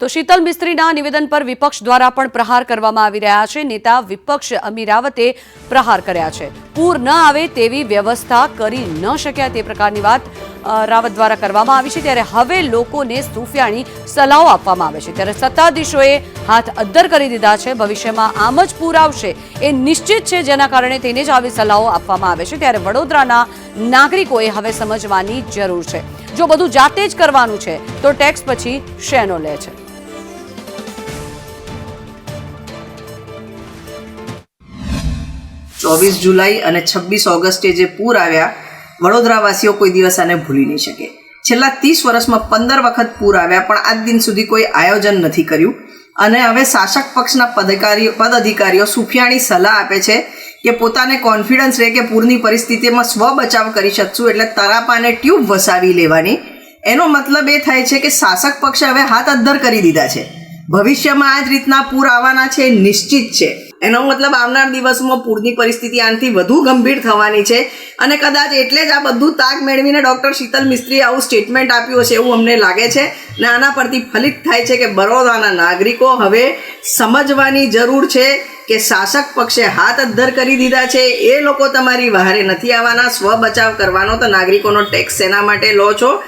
તો શીતલ મિસ્ત્રીના નિવેદન પર વિપક્ષ દ્વારા પણ પ્રહાર કરવામાં આવી રહ્યા છે. નેતા વિપક્ષ અમીરાવતે પ્રહાર કર્યા છે. પૂર ન આવે તેવી વ્યવસ્થા કરી ન શક્યા તે પ્રકારની વાત રાવત દ્વારા કરવામાં આવી છે. ત્યારે હવે લોકોને સૂફિયાણી સલાહો આપવામાં આવે છે. ત્યારે સત્તાધીશોએ હાથ અદ્દર કરી દીધા છે. ભવિષ્યમાં આમ જ પૂર આવશે એ નિશ્ચિત છે. જેના કારણે તેને જ આવી સલાહો આપવામાં આવે છે. ત્યારે વડોદરાના નાગરિકોએ હવે સમજવાની જરૂર છે. જો બધું જાતે જ કરવાનું છે, તો ટેક્સ પછી શેનો લે છે? ચોવીસ જુલાઈ અને છવ્વીસ ઓગસ્ટે જે પૂર આવ્યા, વડોદરાવાસીઓ કોઈ દિવસ આને ભૂલી નહીં શકે. છેલ્લા ત્રીસ વર્ષમાં પંદર વખત પૂર આવ્યા, પણ આજ દિન સુધી કોઈ આયોજન નથી કર્યું. અને હવે શાસક પક્ષના પદાધિકારીઓ પદાધિકારીઓ સુફિયાણી સલાહ આપે છે કે પોતાને કોન્ફિડન્સ રહે કે પૂરની પરિસ્થિતિમાં સ્વ બચાવ કરી શકશું, એટલે તરાપાને ટ્યુબ વસાવી લેવાની. એનો મતલબ એ થાય છે કે શાસક પક્ષે હવે હાથ અદ્ધર કરી દીધા છે. ભવિષ્યમાં આ જ રીતના પૂર આવવાના છે નિશ્ચિત છે. એનો મતલબ આવનાર દિવસમાં પૂરની પરિસ્થિતિ આનાથી વધુ ગંભીર થવાની છે. અને કદાચ એટલે જ આ બધું તાક મેળવીને ડૉક્ટર શીતલ મિસ્ત્રીએ આવું સ્ટેટમેન્ટ આપ્યું હશે એવું અમને લાગે છે. ને આના પરથી ફલિત થાય છે કે બરોડાના નાગરિકો હવે સમજવાની જરૂર છે કે શાસક પક્ષે હાથ અદ્ધર કરી દીધા છે. એ લોકો તમારી વહારે નથી આવવાના. સ્વ બચાવ કરવાનો તો નાગરિકોનો ટેક્સ શેના માટે લો છો.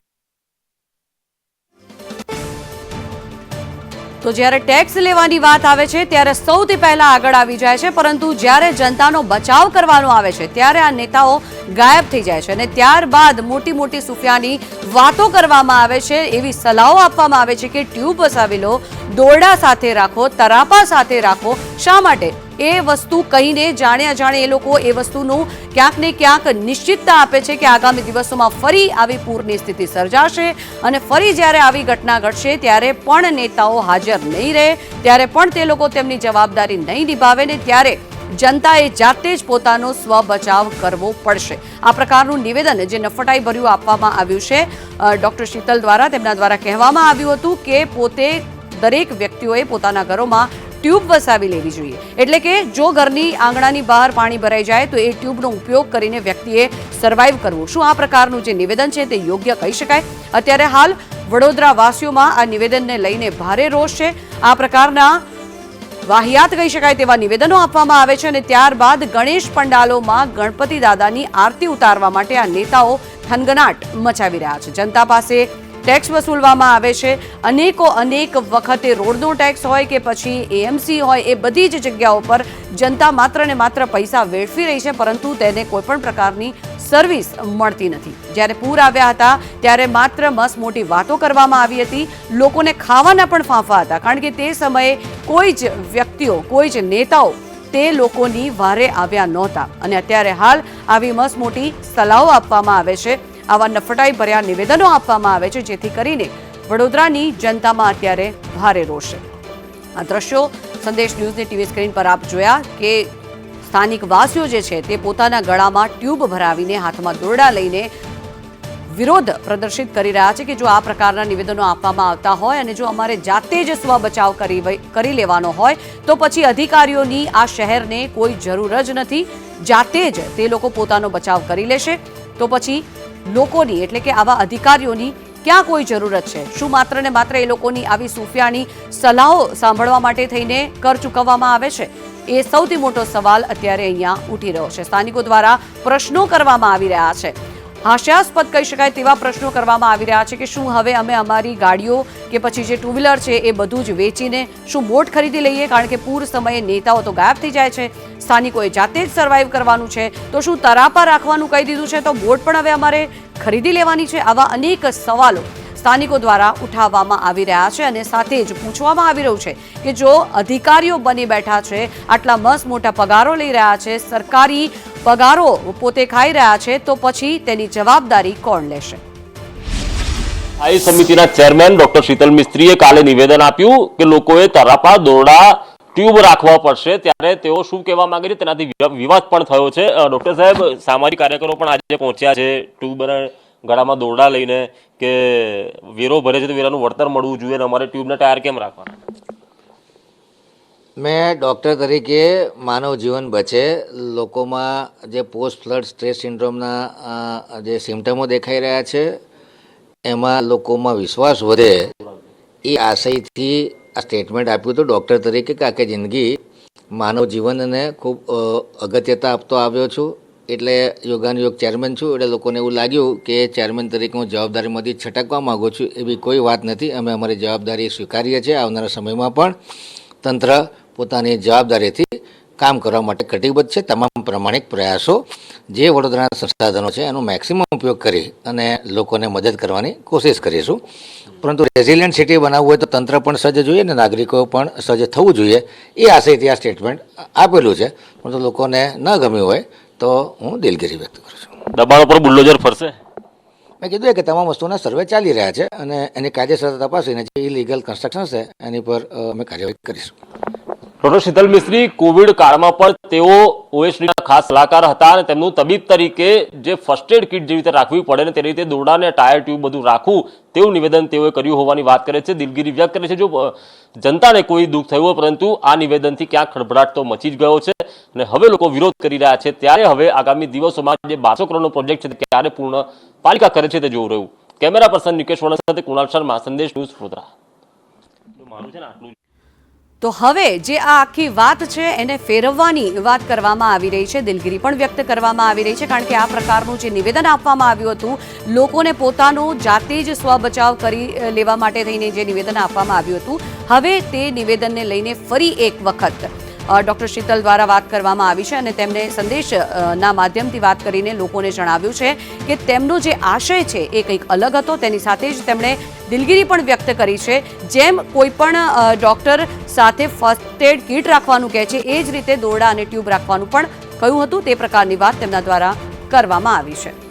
તો જ્યારે ટેક્સ લેવાની વાત આવે છે, ત્યારે સૌથી પહેલા આગળ આવી જાય છે, પરંતુ જ્યારે જનતાનો બચાવ કરવાનો આવે છે, ત્યારે આ નેતાઓ ગાયબ થઈ જાય છે અને ત્યારબાદ મોટી મોટી સુફિયાની વાતો કરવામાં આવે છે, એવી સલાહો આપવામાં આવે છે કે ટ્યુબ વસાવી લો દોરડા સાથે રાખો, તરાપા સાથે રાખો, શા માટે? એ વસ્તુ કહીને જાણે અજાણે એ લોકો એ વસ્તુનું ક્યાંક ને ક્યાંક નિશ્ચિતતા આપે છે કે આગામી દિવસોમાં ફરી આવી પૂરની સ્થિતિ સર્જાશે અને ફરી જ્યારે આવી ઘટના ઘટશે ત્યારે પણ નેતાઓ હાજર નહીં રહે, ત્યારે પણ તે લોકો તેમની જવાબદારી નહીં નિભાવે ને ત્યારે જનતાએ જાતે જ પોતાનો સ્વ બચાવ કરવો પડશે. આ પ્રકારનું નિવેદન જે નફટાઈ ભર્યું આપવામાં આવ્યું છે ડોક્ટર શીતલ દ્વારા તેમના દ્વારા કહેવામાં આવ્યું હતું કે પોતે દરેક વ્યક્તિઓએ પોતાના ઘરોમાં ટ્યુબ વસાવી લેવી જોઈએ. એટલે કે જો ઘરની આંગણાની બહાર પાણી ભરાઈ જાય તો એ ટ્યુબનો ઉપયોગ કરીને વ્યક્તિએ સર્વાઈવ કરવું. શું આ પ્રકારનું જે નિવેદન છે તે યોગ્ય કહી શકાય? અત્યારે હાલ વડોદરા વાસીઓમાં આ નિવેદનને લઈને ભારે રોષ છે. આ પ્રકારના વાહિયાત કહી શકાય તેવા નિવેદનો આપવામાં આવે છે અને ત્યારબાદ ગણેશ પંડાલોમાં ગણપતિ દાદાની આરતી ઉતારવા માટે આ નેતાઓ થનગનાટ મચાવી રહ્યા છે. જનતા પાસે ટેક્સ વસૂલવામાં આવે છે. અનેકો અનેક વખતે રોડનો ટેક્સ હોય કે પછી એએમસી હોય, એ બધી જ જગ્યાઓ પર જનતા માત્ર ને માત્ર પૈસા વેડફી રહી છે, પરંતુ તેને કોઈપણ પ્રકારની સર્વિસ મળતી નથી. જ્યારે પૂર આવ્યા હતા, ત્યારે માત્ર મસ મોટી વાતો કરવામાં આવી હતી. લોકોને ખાવાના પણ ફાંફા હતા, કારણ કે તે સમયે કોઈ જ વ્યક્તિઓ, કોઈ જ નેતાઓ તે લોકોની વારે આવ્યા નહોતા. અને અત્યારે હાલ આવી મસ મોટી સલાહો આપવામાં આવે છે. આવા નફટાઈ ભર્યા નિવેદનો આપવામાં આવે છે, જેથી કરીને વડોદરાની જનતામાં અત્યારે ભારે રોષ આ દ્રશ્યો સંદેશ ન્યૂઝની ટીવી સ્ક્રીન પર આપ જોયા કે સ્થાનિક વાસીઓ જે છે તે પોતાના ગળામાં ટ્યુબ ભરાવીને હાથમાં દોરડા લઈને વિરોધ પ્રદર્શિત કરી રહ્યા છે કે જો આ પ્રકારના નિવેદનો આપવામાં આવતા હોય અને જો અમારે જાતે જ સ્વ બચાવ કરી કરી લેવાનો હોય, તો પછી અધિકારીઓની આ શહેરને કોઈ જરૂર જ નથી. જાતે જ તે લોકો પોતાનો બચાવ કરી લેશે. તો પછી લોકોની, એટલે કે આવા અધિકારીઓની ક્યાં કોઈ જરૂરત છે? શું માત્ર ને માત્ર એ લોકોની આવી સુફિયાની સલાહો સાંભળવા માટે થઈને કર ચૂકવવામાં આવે છે? એ સૌથી મોટો સવાલ અત્યારે અહીંયા ઉઠી રહ્યો છે. સ્થાનિકો દ્વારા પ્રશ્નો કરવામાં આવી રહ્યા છે. હાસ્યાસ્પદ કહી શકાય તેવા પ્રશ્નો કરવામાં આવી રહ્યા છે કે શું હવે અમે અમારી ગાડીઓ કે પછી જે ટુ વ્હીલર છે એ બધું જ વેચીને શું બોટ ખરીદી લઈએ? કારણ કે પૂર સમયે નેતાઓ તો ગાયબ થઈ જાય છે. સ્થાનિકોએ જાતે જ સર્વાઈવ કરવાનું છે. તો શું તરાપા રાખવાનું કહી દીધું છે? તો બોટ પણ હવે અમારે ખરીદી લેવાની છે આવા અનેક સવાલો સ્થાનિકો દ્વારા ઉઠાવવામાં આવી રહ્યા છે અને સાથે જ પૂછવામાં આવી રહ્યું છે કે જો અધિકારીઓ બની બેઠા છે, આટલા મસ્ત મોટા પગારો લઈ રહ્યા છે, સરકારી પગારો પોતે ખાઈ રહ્યા છે, તો પછી તેની જવાબદારી કોણ લેશે? સ્થાયી સમિતિના ચેરમેન ડોક્ટર શીતલ મિસ્ત્રીએ કાલે નિવેદન આપ્યું કે લોકોએ તરાપા, દોરડા, ટ્યુબ રાખવા પડશે. ત્યારે તેઓ શું કહેવા માંગે છે તેનાથી વિવાદ પણ થયો છે. ડોક્ટર સાહેબ, સામાજિક કાર્યકરો પણ આજે પહોંચ્યા છે. ટ્યુબ અને ગળામાં દોરડા લઈને કે વેરો ભરે છે તો વેરાનું વળતર મળવું જોઈએ અને અમારે ટ્યુબના ટાયર કેમ રાખવા મેં ડૉક્ટર તરીકે માનવ જીવન બચે, લોકોમાં જે પોસ્ટ ફ્લડ સ્ટ્રેસ સિન્ડ્રોમના જે સિમ્ટમો દેખાઈ રહ્યા છે, એમાં લોકોમાં વિશ્વાસ વધે એ આશયથી આ સ્ટેટમેન્ટ આપ્યું હતું ડૉક્ટર તરીકે કે આખી જિંદગી માનવ જીવનને ખૂબ અગત્યતા આપતો આવ્યો છું. એટલે યોગાનુયોગ ચેરમેન છું, એટલે લોકોને એવું લાગ્યું કે ચેરમેન તરીકે હું જવાબદારીમાંથી છટકવા માગું છું એવી કોઈ વાત નથી. અમે અમારી જવાબદારી સ્વીકારીએ છીએ આવનારા સમયમાં પણ. તંત્ર પોતાની જવાબદારીથી કામ કરવા માટે કટિબદ્ધ છે. તમામ પ્રમાણિક પ્રયાસો જે વડોદરાના સંસાધનો છે એનો મેક્સિમમ ઉપયોગ કરી અને લોકોને મદદ કરવાની કોશિશ કરીશું. પરંતુ રેઝિલિયન્ટ સિટી બનાવવું હોય તો તંત્ર પણ સજ્જ જોઈએ અને નાગરિકો પણ સજ્જ થવું જોઈએ. એ આશયથી આ સ્ટેટમેન્ટ આપેલું છે. પરંતુ લોકોને ન ગમ્યું હોય તો હું દિલગીરી વ્યક્ત કરું છું. દબાણ પર બુલ્ડોઝર ફરશે? મેં કીધું કે તમામ વસ્તુના સર્વે ચાલી રહ્યા છે અને એની કાયદેસર તપાસીને જે ઇલીગલ કન્સ્ટ્રક્શન છે એની પર અમે કાર્યવાહી કરીશું. ડોક્ટર શીતલ મિસ્ત્રી, કોવિડ કાળમાં પણ તેઓ ઓએસડીના ખાસ સલાહકાર હતા અને તેમનું તબીબ તરીકે જે ફર્સ્ટ એડ કિટ જેવી રીતે રાખવી પડે ને તે રીતે દોરડા અને ટાયર ટ્યુબ બધું રાખવું, તેવું નિવેદન તેઓએ કર્યું હોવાની વાત કરે છે. દિલગીરી વ્યક્ત કરે છે જો જનતાને કોઈ દુઃખ થયું પરંતુ આ નિવેદનથી ક્યાંક ખળભળાટ તો મચી જ ગયો છે અને હવે લોકો વિરોધ કરી રહ્યા છે. ત્યારે હવે આગામી દિવસોમાં જે બારસો કરોડનો પ્રોજેક્ટ છે તે ક્યારે પૂર્ણ પાલિકા કરે છે તે જોવું રહ્યું. કેમેરા પર્સન નિકેશ વડા સાથે કુણાલ શર્મા, સંદેશ ન્યૂઝ વડોદરા. મારું છે ને આટલું. તો હવે જે આ આખી વાત છે, એને ફેરવવાની વાત કરવામાં આવી રહી છે, દિલગીરી પણ વ્યક્ત કરવામાં આવી રહી છે, કારણ કે આ પ્રકારનું જે નિવેદન આપવામાં આવ્યું હતું, લોકોને પોતાનું જાતે જ સ્વ બચાવ કરી લેવા માટે થઈને જે નિવેદન આપવામાં આવ્યું હતું, હવે તે નિવેદનને લઈને ફરી એક વખત ડોક્ટર શીતલ દ્વારા વાત કરવામાં આવી છે અને તેમણે સંદેશના માધ્યમથી વાત કરીને લોકોને જણાવ્યું છે કે તેમનો જે આશય છે એ કંઈક અલગ હતો. તેની સાથે જ તેમણે દિલગીરી પણ વ્યક્ત કરી છે. જેમ કોઈ પણ ડોક્ટર સાથે ફર્સ્ટ એડ કિટ રાખવાનું કહે છે, એ જ રીતે દોરડા અને ટ્યુબ રાખવાનું પણ કહ્યું હતું. તે પ્રકારની વાત તેમના દ્વારા કરવામાં આવી છે.